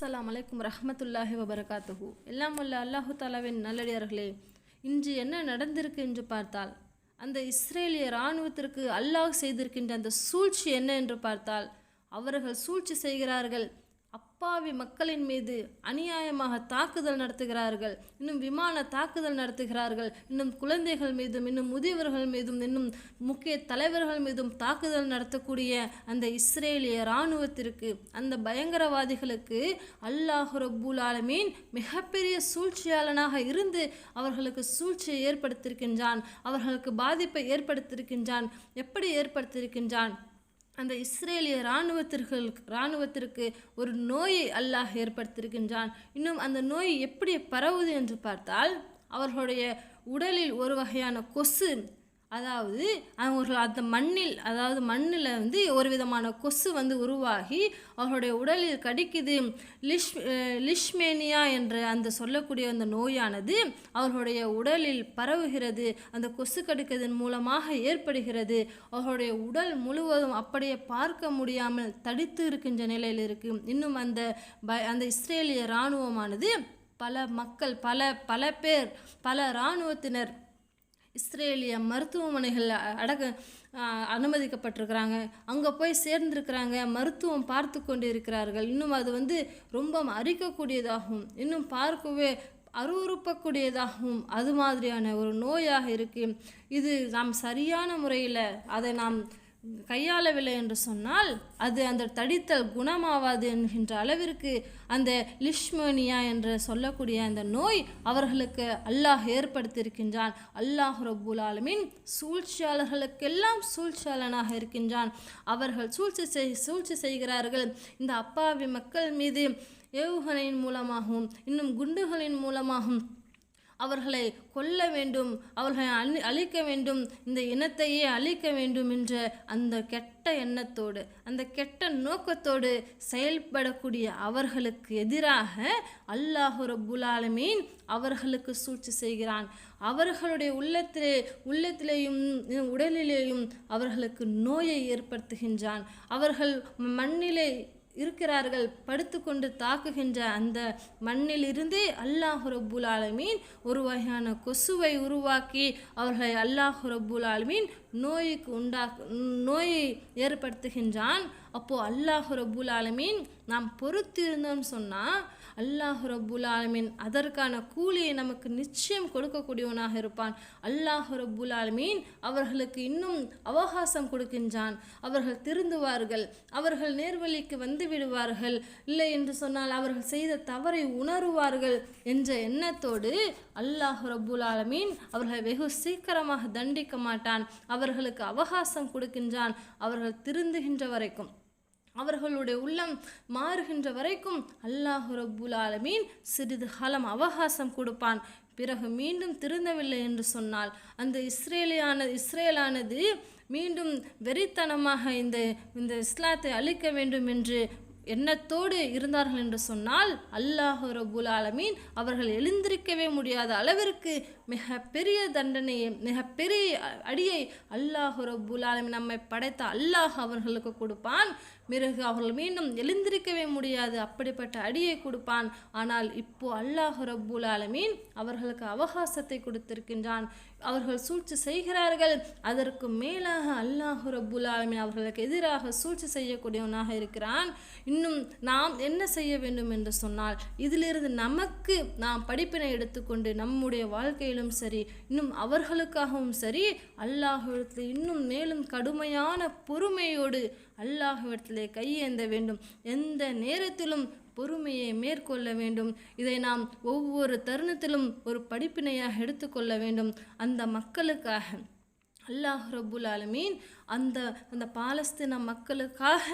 அஸ்லாம் அலைக்கும் ரஹமத்துல்லாஹி வபரகாத்துஹு. எல்லாம் உள்ள அல்லாஹு தாலாவின் நல்லடியார்களே இன்று என்ன நடந்திருக்கு என்று பார்த்தால் அந்த இஸ்ரேலிய இராணுவத்திற்கு அல்லாஹ் செய்திருக்கின்ற அந்த சூழ்ச்சி என்ன என்று பார்த்தால் அவர்கள் சூழ்ச்சி செய்கிறார்கள். அப்பாவி மக்களின் மீது அநியாயமாக தாக்குதல் நடத்துகிறார்கள். இன்னும் விமான தாக்குதல் நடத்துகிறார்கள். இன்னும் குழந்தைகள் மீதும் இன்னும் முதியவர்கள் மீதும் இன்னும் முக்கிய தலைவர்கள் மீதும் தாக்குதல் நடத்தக்கூடிய அந்த இஸ்ரேலிய இராணுவத்திற்கு அந்த பயங்கரவாதிகளுக்கு அல்லாஹ் ரபுல் ஆலமீன் மிகப்பெரிய சூழ்ச்சியாளனாக இருந்து அவர்களுக்கு சூழ்ச்சியை ஏற்படுத்தியிருக்கின்றான். அவர்களுக்கு பாதிப்பை ஏற்படுத்தியிருக்கின்றான். எப்படி ஏற்படுத்தியிருக்கின்றான்? அந்த இஸ்ரேலிய இராணுவத்திற்கு இராணுவத்திற்கு ஒரு நோயை அல்லாஹ் ஏற்படுத்தியிருக்கின்றான். இன்னும் அந்த நோய் எப்படி பரவுது என்று பார்த்தால் அவர்களுடைய உடலில் ஒரு வகையான கொசு அதாவது அவர்கள் அந்த மண்ணில் அதாவது மண்ணில் வந்து ஒரு விதமான கொசு வந்து உருவாகி அவர்களுடைய உடலில் கடிக்குது. லிஷ் லிஷ்மேனியா என்ற அந்த சொல்லக்கூடிய அந்த நோயானது அவர்களுடைய உடலில் பரவுகிறது. அந்த கொசு கடிக்கிறதன் மூலமாக ஏற்படுகிறது. அவர்களுடைய உடல் முழுவதும் அப்படியே பார்க்க முடியாமல் தடித்து இருக்கின்ற நிலையில் இருக்கு. இன்னும் அந்த ப அந்த இஸ்ரேலிய இராணுவமானது பல மக்கள் பல பல பேர் பல இராணுவத்தினர் இஸ்ரேலிய மருத்துவமனைகளில் அடக்க அனுமதிக்கப்பட்டிருக்கிறாங்க. அங்கே போய் சேர்ந்திருக்கிறாங்க. மருத்துவம் பார்த்து கொண்டு இருக்கிறார்கள் இன்னும் அது வந்து ரொம்ப அரிக்கக்கூடியதாகவும் இன்னும் பார்க்கவே அருவறுப்பக்கூடியதாகவும் அது மாதிரியான ஒரு நோயாக இருக்கு. இது நாம் சரியான முறையில் அதை நாம் கையாளவில்லை என்று சொன்னால் அது அந்த தடித்தல் குணமாவாது என்கின்ற அளவிற்கு அந்த லிஷ்மோனியா என்று சொல்லக்கூடிய அந்த நோய் அவர்களுக்கு அல்லாஹ் ஏற்படுத்தியிருக்கின்றான். அல்லாஹ் ரப்புல் சூழ்ச்சியாளர்களுக்கெல்லாம் சூழ்ச்சியாளனாக இருக்கின்றான். அவர்கள் சூழ்ச்சி செய் சூழ்ச்சி செய்கிறார்கள். இந்த அப்பாவி மக்கள் மீது ஏவுகணையின் மூலமாகவும் இன்னும் குண்டுகளின் மூலமாகவும் அவர்களை கொல்ல வேண்டும் அவர்களை அழி அழிக்க வேண்டும் இந்த இனத்தையே அழிக்க வேண்டும் என்ற அந்த கெட்ட எண்ணத்தோடு அந்த கெட்ட நோக்கத்தோடு செயல்படக்கூடிய அவர்களுக்கு எதிராக அல்லாஹு ரப்புல் அவர்களுக்கு சூழ்ச்சி செய்கிறான். அவர்களுடைய உள்ளத்திலே உள்ளத்திலேயும் உடலிலேயும் அவர்களுக்கு நோயை ஏற்படுத்துகின்றான். அவர்கள் மண்ணிலே இருக்கிறார்கள். படுத்துக்கொண்டு தாக்குகின்ற அந்த மண்ணிலிருந்தே அல்லாஹ் ஆலமீன் ஒரு வகையான கொசுவை உருவாக்கி அவர்களை அல்லாஹ் ஆலமீன் நோய்க்கு உண்டா நோயை ஏற்படுத்துகின்றான். அப்போது அல்லாஹ் ரபுல் ஆலமீன் நாம் பொறுத்திருந்தோம்னு சொன்னால் அல்லாஹ் ரபுல் ஆலமீன் அதற்கான கூலியை நமக்கு நிச்சயம் கொடுக்கக்கூடியவனாக இருப்பான். அல்லாஹ் ரபுல் ஆலமீன் அவர்களுக்கு இன்னும் அவகாசம் கொடுக்கின்றான். அவர்கள் திருந்துவார்கள் அவர்கள் நேர்வழிக்கு வந்து விடுவார்கள். இல்லை என்று சொன்னால் அவர்கள் செய்த தவறை உணருவார்கள் என்ற எண்ணத்தோடு அல்லாஹ் ரபுல் ஆலமீன் அவர்களை வெகு சீக்கிரமாக தண்டிக்க மாட்டான். அவர்களுக்கு அவகாசம் கொடுக்கின்றான். அவர்கள் திருந்துகின்ற வரைக்கும். அவர்களுடைய உள்ளம் மாறுகின்ற வரைக்கும் அல்லாஹு ரப்புல் ஆலமீன் சிறிது காலம் அவகாசம் கொடுப்பான். பிறகு மீண்டும் திருந்தவில்லை என்று சொன்னால் அந்த இஸ்ரேலியான இஸ்ரேலானது மீண்டும் வெறித்தனமாக இந்த இந்த இஸ்லாத்தை அழிக்க வேண்டும் என்று எண்ணத்தோடு இருந்தார்கள் என்று சொன்னால் அல்லாஹ் ரபுல் ஆலமீன் அவர்கள் எழுந்திருக்கவே முடியாத அளவிற்கு மிக பெரிய தண்டனையை மிகப்பெரிய அடியை அல்லாஹ் ரபுல் ஆலமீன் நம்மை படைத்த அல்லாஹ் அவர்களுக்கு கொடுப்பான். பிறகு அவர்கள் மீண்டும் எழுந்திருக்கவே முடியாது அப்படிப்பட்ட அடியை கொடுப்பான். ஆனால் இப்போ அல்லாஹ் ரப்புல் ஆலமீன் அவர்களுக்கு அவகாசத்தை கொடுத்திருக்கின்றான். அவர்கள் சூழ்ச்சி செய்கிறார்கள். அதற்கு மேலாக அல்லாஹ் ரப்புல் ஆலமீன் அவர்களுக்கு எதிராக சூழ்ச்சி செய்யக்கூடியவனாக இருக்கிறான். இன்னும் இன்னும் நாம் என்ன செய்ய வேண்டும் என்று சொன்னால் இதிலிருந்து நமக்கு நாம் படிப்பினை எடுத்துக்கொண்டு நம்முடைய வாழ்க்கையிலும் சரி இன்னும் அவர்களுக்காகவும் சரி அல்லாஹிடத்தில் இன்னும் மேலும் கடுமையான பொறுமையோடு அல்லாஹ்விடத்திலே கையேந்த வேண்டும். எந்த நேரத்திலும் பொறுமையை மேற்கொள்ள வேண்டும். இதை நாம் ஒவ்வொரு தருணத்திலும் ஒரு படிப்பினையாக எடுத்துக்கொள்ள வேண்டும். அந்த மக்களுக்காக அல்லாஹ் ரபுல் ஆலமீன் அந்த அந்த பாலஸ்தீன மக்களுக்காக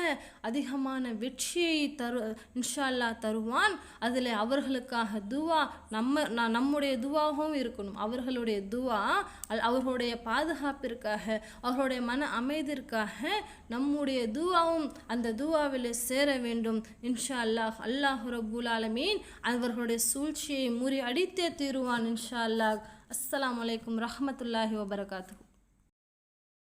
அதிகமான வெற்றியை தரு இன்ஷா அல்லா தருவான். அதில் அவர்களுக்காக துவா நம்ம நான் நம்முடைய துவாகவும் இருக்கணும். அவர்களுடைய துவா அவர்களுடைய பாதுகாப்பிற்காக அவர்களுடைய மன அமைதிற்காக நம்முடைய துவாவும் அந்த துவாவில் சேர வேண்டும். இன்ஷா அல்லாஹ் அல்லாஹ் ரபுல் ஆலமீன் அவர்களுடைய சூழ்ச்சியை முறி அடித்தே தீருவான் இன்ஷா அல்லாஹ் அஸ்லாம் அலைக்கும் ரஹமத்துல்லாஹி வபரகாத்து